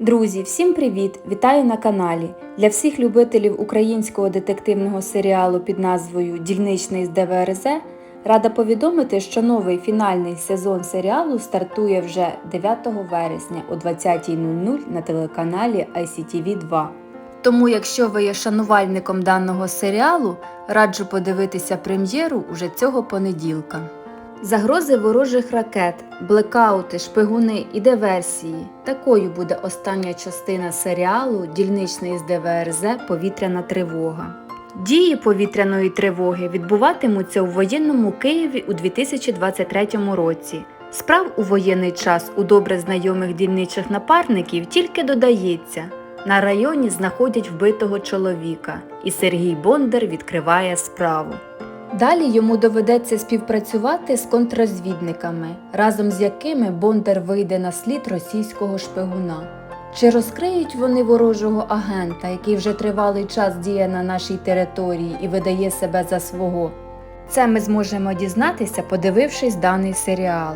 Друзі, всім привіт! Вітаю на каналі. Для всіх любителів українського детективного серіалу під назвою Дільничний з ДВРЗ рада повідомити, що новий фінальний сезон серіалу стартує вже 9 вересня о 20.00 на телеканалі ICTV 2. Тому, якщо ви є шанувальником даного серіалу, раджу подивитися прем'єру уже цього понеділка. Загрози ворожих ракет, блекаути, шпигуни і диверсії. Такою буде остання частина серіалу Дільничний з ДВРЗ Повітряна тривога. Дії повітряної тривоги відбуватимуться у воєнному Києві у 2023 році. Справ у воєнний час у добре знайомих дільничих напарників тільки додається. На районі знаходять вбитого чоловіка, і Сергій Бондар відкриває справу. Далі йому доведеться співпрацювати з контррозвідниками, разом з якими Бондар вийде на слід російського шпигуна. Чи розкриють вони ворожого агента, який вже тривалий час діє на нашій території і видає себе за свого? Це ми зможемо дізнатися, подивившись даний серіал.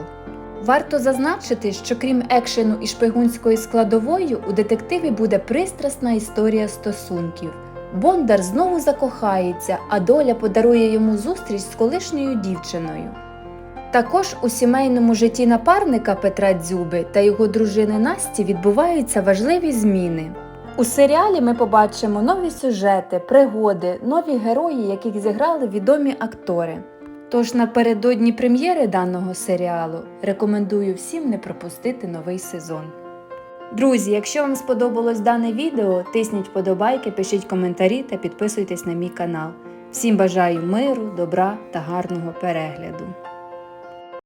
Варто зазначити, що крім екшену і шпигунської складової, у детективі буде пристрасна історія стосунків. Бондар знову закохається, а доля подарує йому зустріч з колишньою дівчиною. Також у сімейному житті напарника Петра Дзюби та його дружини Насті відбуваються важливі зміни. У серіалі ми побачимо нові сюжети, пригоди, нові герої, яких зіграли відомі актори. Тож напередодні прем'єри даного серіалу рекомендую всім не пропустити новий сезон. Друзі, якщо вам сподобалось дане відео, тисніть вподобайки, пишіть коментарі та підписуйтесь на мій канал. Всім бажаю миру, добра та гарного перегляду!